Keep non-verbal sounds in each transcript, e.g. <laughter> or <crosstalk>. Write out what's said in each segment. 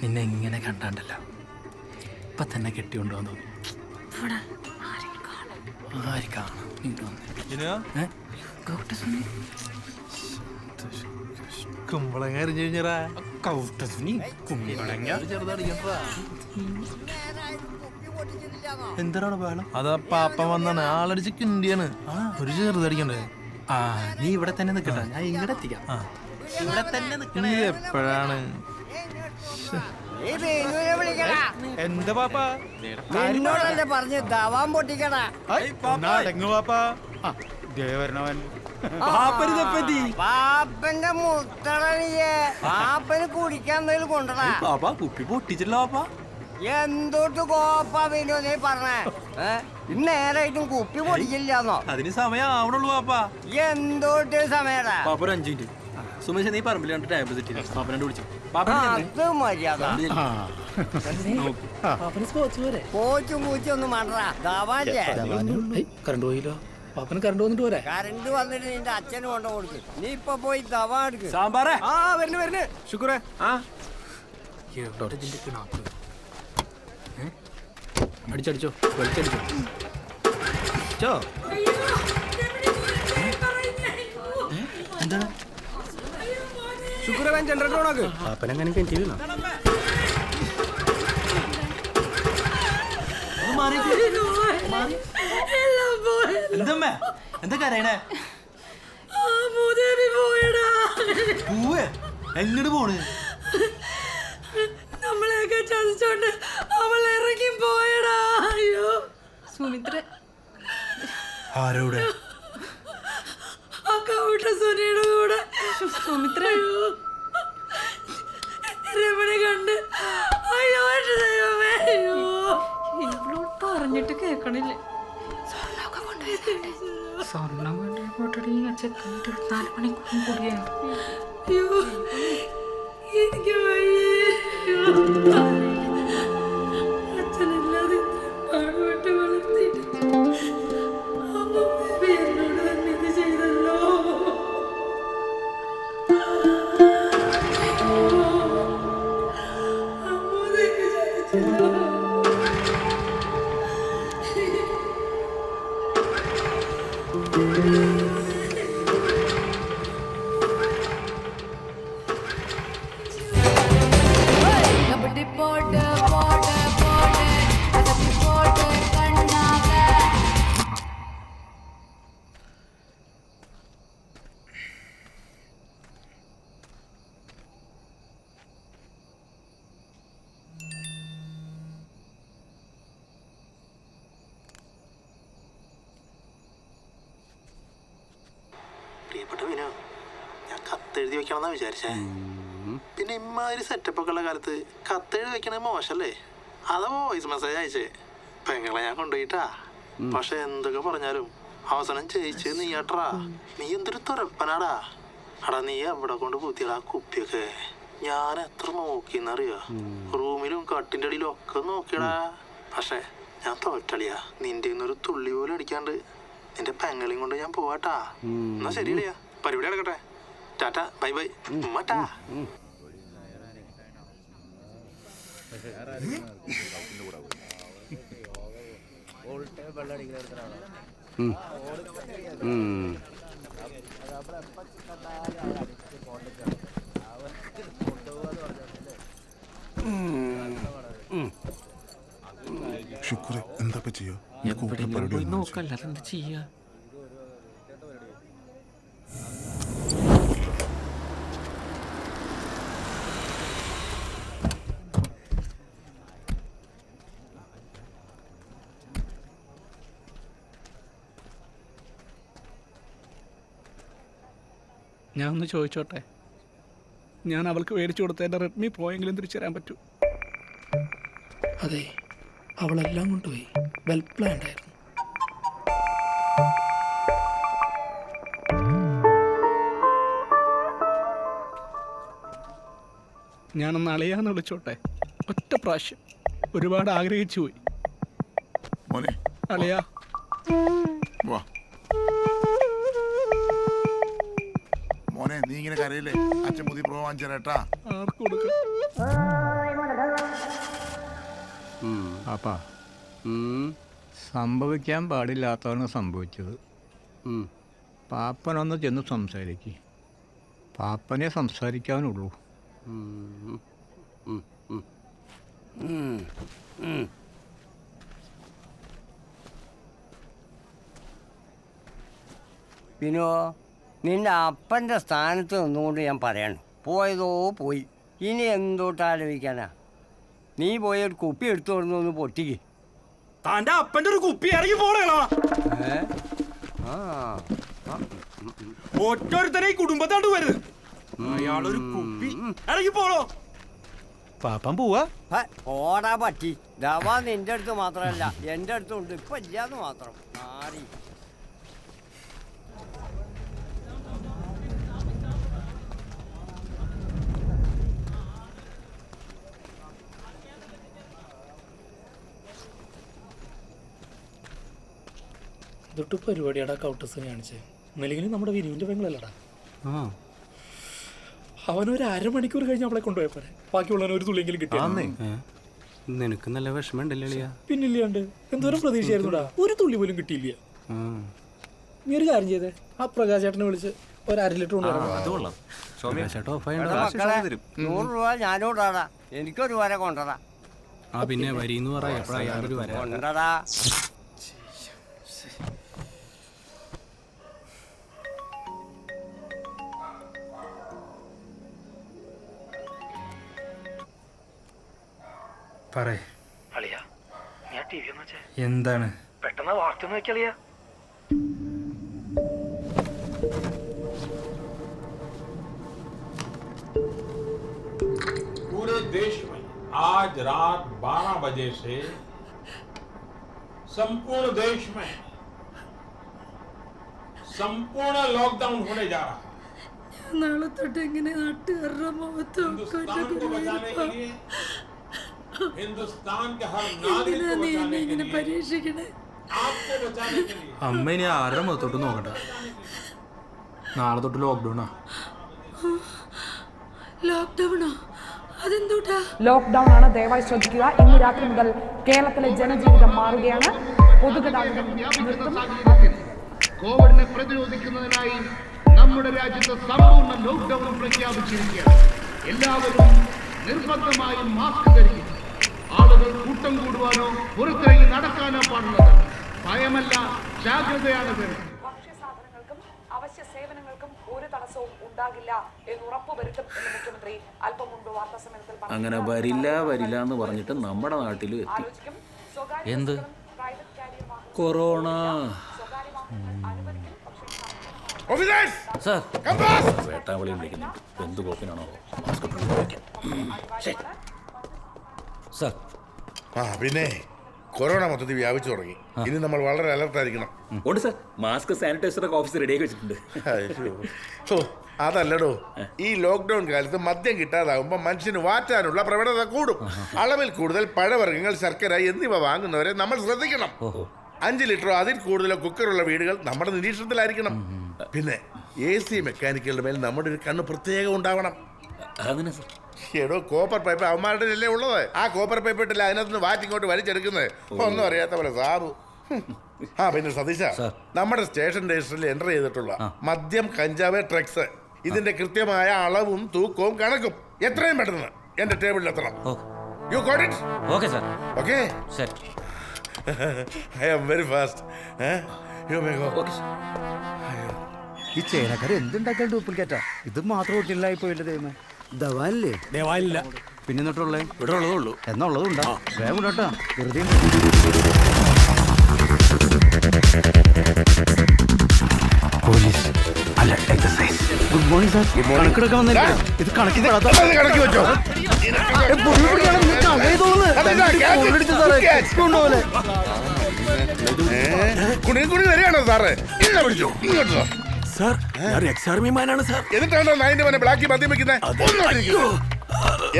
നിന്നെ ഇങ്ങനെ കണ്ടാണ്ടല്ലോ. ഇപ്പൊ തന്നെ ആര് കാണും? ഇങ്ങോട്ട് വന്നേ. കുമ്പളങ്ങ. കഴിഞ്ഞാ? കുമ്പളങ്ങ? എന്തിനാണ് ബഹളം? അതാ പാപ്പ വന്നാണ്. ആളടിച്ച് കിണ്ടിയാണ്. ഒരു ചെറുതടിക്കണ്ടേ ആ നീ ഇവിടെ തന്നെ നിൽക്കട്ടെ ഞാൻ ഇങ്ങടെ എത്തിക്കാം. ഇവിടെ തന്നെ നിൽക്കണേ എപ്പോഴാണ്. എന്താ പാപ്പാ? നിന്നോടല്ലേ പറഞ്ഞ് ദവാൻ പൊട്ടിക്കടാ ദേവരണവൻ പാപ്പന്റെ മുത്തടനിയെ പാപ്പന് കുടിക്കാൻ എന്തെങ്കിലും കൊണ്ടടാ പാപ്പാ കുപ്പി പൊട്ടിച്ചില്ല പാപ്പാ. എന്തോട്ട് കോപ്പ നീ പറഞ്ഞേ? നേരായിട്ടും കുപ്പി പൊടിക്കില്ലാന്നോ അതിന് സമയം ആവണുള്ളൂ പാപ്പാ. എന്തോട്ട് സമയടാ? പാപ്പ ഒരു അഞ്ചു മിനിറ്റ്. സുമേഷ് നീ പറമ്പിൽ കണ്ടിട്ട് ടാബ്ലറ്റ് സെറ്റ് ചെയ്തു. പാപ്പനോട് വിളിച്ചു. പാപ്പ അത് മര്യാദ. കോച്ചും കൂച്ചും ഒന്നും വേണ്ടടാ. ദവാല്ലേ കറണ്ട് പോയില്ലോ. പാപ്പന് കറണ്ട് വന്നിട്ട് പോരെ? കറണ്ട് വന്നിട്ട് നിന്റെ അച്ഛന് കൊണ്ട കൊടുക്ക്. നീ ഇപ്പൊ പോയി ദവാ എടുക്ക്. സാമ്പാറേ? ആ വരുന്നു വരുന്നു ശുക്രേ ആ? അടിച്ചടിച്ചോ വെളിച്ചടിച്ചോ ചോ എന്താണ്? ശുക്രേ വേൻ ജനറേറ്റർ ഓണാക്ക് പാപ്പനെങ്ങനെ വീണോ എന്തമ്മേ? എന്താ കരയണേ പൂവേ? എങ്ങോട്ട് പോണ്? നമ്മളെയൊക്കെ ചതിച്ചോണ്ട് അവൾ ഇറങ്ങി പോയടാ. അയ്യോ. സുമിത്ര ആരോടെ ആ കവിട്ട സുനിയുടെ കൂടെ. സുമിത്ര അയ്യോ. രമണി കണ്ട്. അയ്യോ ദൈവമേ അയ്യോ. ഇവളോട് പറഞ്ഞിട്ട് കേക്കണില്ലേ. സ്വർണമൊക്കെ കൊണ്ടുപോയി സ്വർണം വേണ്ടി പോട്ടടി ചെക്കനിട്ട് നാല് മണിക്കൂറും കൂടിയാണ്. അയ്യോ. എനിക്ക് പ്രിയപ്പെട്ട വിനോ ഞാൻ കത്തെഴുതി വെക്കണമെന്നാ വിചാരിച്ചേ. പിന്നെ ഇമ്മാതിരി സെറ്റപ്പ് ഒക്കെ ഉള്ള കാലത്ത് കത്തെഴുതി വെക്കണത് മോശല്ലേ അതാ വോയിസ് മെസ്സേജ് അയച്ചേ. പെങ്ങളെ ഞാൻ കൊണ്ടുപോയിട്ടാ. പക്ഷെ എന്തൊക്കെ പറഞ്ഞാലും അവസാനം ജയിച്ചത് നീയാട്രാ നീ എന്തൊരു തുറപ്പനാടാ അടാ നീ എവിടെ കൊണ്ട് പൂത്തിയടാ കുപ്പിയൊക്കെ? ഞാൻ എത്ര നോക്കിന്നറിയോ റൂമിലും കട്ടിന്റെ അടിയിലും ഒക്കെ നോക്കിയടാ. പക്ഷെ ഞാൻ തോറ്റളിയാ. നിന്റെ ഒരു തുള്ളി പോലും അടിക്കാണ്ട് നിന്റെ പെങ്ങളെയും കൊണ്ട് ഞാൻ പോവാട്ടാ. എന്നാ ശരിയല്ലയാ പരിപാടി നടക്കട്ടെ. Tata bye bye. ഉമ്മട്ടാ. ശുക്ര എന്താ ഇപ്പൊ ചെയ്യാ എവിടെയെങ്കിലും പോയി നോക്കല്ല അതെന്താ ചെയ്യാ ഞാൻ ഒന്ന് ചോദിച്ചോട്ടെ? ഞാൻ അവൾക്ക് മേടിച്ചു കൊടുത്ത എന്റെ റെഡ്മി പോയെങ്കിലും തിരിച്ചു തരാൻ പറ്റൂ. അതെ. അവളെല്ലാം കൊണ്ടുപോയി. വെൽ പ്ലാൻഡ് ആയിരുന്നു. ഞാനൊന്ന് അളിയാന്ന് വിളിച്ചോട്ടെ? ഒറ്റ പ്രാവശ്യം. ഒരുപാട് ആഗ്രഹിച്ചു പോയി. മോനെ. അളിയാ. വാ. മോനെ നീ ഇങ്ങനെ കരയില്ലേ? അച്ഛൻ പുതിയ പ്രോ വാങ്ങിച്ചേട്ടാ ആർക്ക് കൊടുക്കാം? പാപ്പാ സംഭവിക്കാൻ പാടില്ലാത്തതാണ് സംഭവിച്ചത്. പാപ്പനൊന്ന് ചെന്ന് സംസാരിക്ക്. പാപ്പനെ സംസാരിക്കാനുള്ളൂ. പിന്നോ നിന്റെ അപ്പന്റെ സ്ഥാനത്ത് നിന്നുകൊണ്ട് ഞാൻ പറയണം. പോയതോ പോയി. ഇനി എന്തോട്ട് ആലോചിക്കാനാ? നീ പോയ ഒരു കുപ്പി എടുത്തു കൊടുന്ന് പൊട്ടിക്ക്. തന്റെ അപ്പന്റെ ഒരു കുപ്പി ഇറങ്ങി പോണേളാ ഏ? ആ ഒറ്റൊരുത്തനെ ഈ കുടുംബത്താണ്ട് വരുത് അയാളൊരു കുപ്പി ഇറങ്ങി പോണോ? പാപ്പം പോവാ? ഹ, ഓടാ പറ്റി ദവാ നിന്റെ അടുത്ത് മാത്രമല്ല എന്റെ അടുത്തുണ്ട്. ഇപ്പൊ ഇല്ലാന്ന് മാത്രം. ആടി ഇതൊട്ട് പരിപാടിയാടാ കൗട്ടസ് കാണിച്ചേ. ഒന്നില്ലെങ്കിലും നമ്മുടെ വിരിവിന്റെ പെങ്ങളല്ലടാ. അവനൊരു അരമണിക്കൂർ കഴിഞ്ഞ് അവളെ കൊണ്ടുപോയപ്പോ ബാക്കിയുള്ളവന് ഒരു തുള്ളിയെങ്കിലും കിട്ടിയ. നിനക്ക് നല്ല വിഷമം ഉണ്ടല്ലേ പിന്നില്ലാണ്ട്. എന്തോരം പ്രതീക്ഷയായിരുന്നുടാ. ഒരു തുള്ളി പോലും കിട്ടിയില്ല. നീ ഒരു കാര്യം ചെയ്തേ. ആ പ്രകാശ് ചേട്ടനെ വിളിച്ച് ഒരു അര ലിറ്റർ നൂറ് രൂപ ഞാനോടാടാ. എനിക്കൊരു വര കൊണ്ടടാ. ആ പിന്നെ വരിന്ന് പറയാ എപ്പോഴാ യാതൊരു വരാ? കൊണ്ടടാ. പറയേ അളിയാ ഞാൻ ടി വി ഒന്ന് വെച്ചേ എന്താണ് പെട്ടെന്ന് വാർത്ത ഒന്ന് വെക്കളിയാ पूरे देश में आज रात 12 बजे से संपूर्ण देश में संपूर्ण लॉकडाउन होने जा रहा है നാളെ തൊട്ട് എങ്ങനെ നാട്ടുകാരുടെ മുഖത്തും हिंदुस्तान को बचाने के लिए <laughs> അമ്മ ഇനി ആരുടെ മുഖത്തോട്ട് നോക്കട്ടെ? നാളെ തൊട്ട് ലോക്ക്ഡൗണാ ലോക്ക്ഡൌണോ അതെന്തൂട്ടാ? ലോക്ക്ഡൗൺ ആണ് ദയവായി ശ്രദ്ധിക്കുക. ഇന്ന് രാത്രി മുതൽ കേരളത്തിലെ ജനജീവിതം മാറുകയാണ്. കോവിഡിനെ പ്രതിരോധിക്കുന്നതിനായി നമ്മുടെ രാജ്യത്ത് സമ്പൂർണ ലോക്ക്ഡൗൺ പ്രഖ്യാപിച്ചിരിക്കുകയാണ്. എല്ലാവരും നിർബന്ധമായും മാസ്ക് ധരിക്കും ആളുകൾ കൂട്ടം കൂടുവാനോ പുറത്തിറങ്ങി നടക്കാനോ പാടുള്ളതാണ് ഭയമല്ല ജാഗ്രതയാണ് വേണ്ടത് ഭക്ഷ്യസാധനങ്ങൾക്കും അവശ്യ സേവനങ്ങൾക്കും ഒരു തടസ്സവും ഉണ്ടാകില്ല എന്ന് ഉറപ്പുവരുത്തും എന്ന് മുഖ്യമന്ത്രി അല്പം വാർത്താ സമ്മേളനത്തിൽ പറഞ്ഞു. അങ്ങനെ വരില്ല വരില്ല എന്ന് പറഞ്ഞിട്ട് നമ്മുടെ നാട്ടിൽ എത്തി. ആലോചിക്കും. എന്ത്? കൊറോണ. സാർ. വേട്ടാവളി വിളിക്കുന്നുണ്ട്. എന്ത് കോപ്പിനാണോ? മാസ്ക് സാർ ആ പിന്നെ കൊറോണ മൊത്തത്തിൽ വ്യാപിച്ചു തുടങ്ങി. ഇനി നമ്മൾ വളരെ അലർട്ട് ആയിരിക്കണം. ഉണ്ട് സാർ. മാസ്ക് സാനിറ്റൈസർ ഒക്കെ ഓഫീസ് റെഡിയാക്കി വെച്ചിട്ടുണ്ട്. അയ്യോ. ഓ അതല്ലടോ. ഈ ലോക്ക്ഡൌൺ കാലത്ത് മദ്യം കിട്ടാതാകുമ്പോൾ മനുഷ്യന് വാറ്റാനുള്ള പ്രവണത കൂടും. അളവിൽ കൂടുതൽ പഴവർഗങ്ങൾ ശർക്കര എന്നിവ വാങ്ങുന്നവരെ നമ്മൾ ശ്രദ്ധിക്കണം. അഞ്ച് ലിറ്ററോ അതിൽ കൂടുതലോ കുക്കറുള്ള വീടുകൾ നമ്മുടെ നിരീക്ഷണത്തിലായിരിക്കണം. പിന്നെ എ സി മെക്കാനിക്കുകളുടെ മേൽ നമ്മുടെ ഒരു കണ്ണ് പ്രത്യേകം ഉണ്ടാവണം. അങ്ങനെ സാർ. എടോ കോപ്പർ പൈപ്പ് അവന്മാരുടെ അല്ലേ ഉള്ളത്? ആ കോപ്പർ പൈപ്പ് ഇട്ടില്ല അതിനകത്ത് നിന്ന് വാറ്റിങ്ങോട്ട് വലിച്ചെടുക്കുന്നത് ഒന്നും അറിയാത്ത പോലെ സാറു ആ പിന്നെ സതീശ നമ്മുടെ സ്റ്റേഷൻ രജിസ്റ്ററിൽ എന്റർ ചെയ്തിട്ടുള്ള മദ്യം കഞ്ചാവ് ട്രക്സ് ഇതിന്റെ കൃത്യമായ അളവും തൂക്കവും കണക്കും. എത്രയും പെട്ടെന്ന് എന്റെ ടേബിളിൽ എത്തണം. You got it okay sir okay sir I am very fast you may go okay sir ഈ ചേനക്കാർ എന്തുണ്ടാക്കാൻ ഡ്യൂപ്ലിക്കേറ്റാ ഇത് മാത്രം ഒട്ടില്ലായി പോയില്ലേ ദൈവമേ. ദവല്ലേ ദേവാലില്ല പിന്നെ എന്നിട്ടുള്ളേ ഇവിടെ ഉള്ളതേ ഉള്ളൂ. എന്നുള്ളതുണ്ടാ. വേഗം കേട്ടാ. വെറുതെ പോലീസ് അല്ല എക്സസൈസ്. Good morning sir. കണക്കെടുക്കാൻ വന്നിരിക്കും ഇത് പെടാത്ത കണക്കി വെച്ചോ. കുണി കുണി വരികയാണോ സാറേ? ഇങ്ങനെ പിടിച്ചോ. ഇങ്ങോട്ട്. സാർ ഞാൻ എക്സാർമിമാനാണ് സാർ. എന്നിട്ടാണോ നായിന്റെ മോനെ ബ്ലാക്കി മദ്യം വെക്കുന്നത്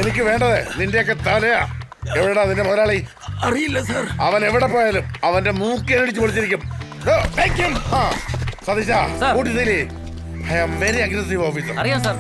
എനിക്ക് വേണ്ടത് നിന്റെയൊക്കെ തലയാ. എവിടെടാ നിന്റെ മുതലാളി? അറിയില്ല സാർ. അവൻ എവിടെ പോയാലും അവന്റെ മൂക്കേനടിച്ച് പൊളിച്ചിരിക്കും സതീശ കൂട്ടി I am very aggressive officer അറിയാം സാർ.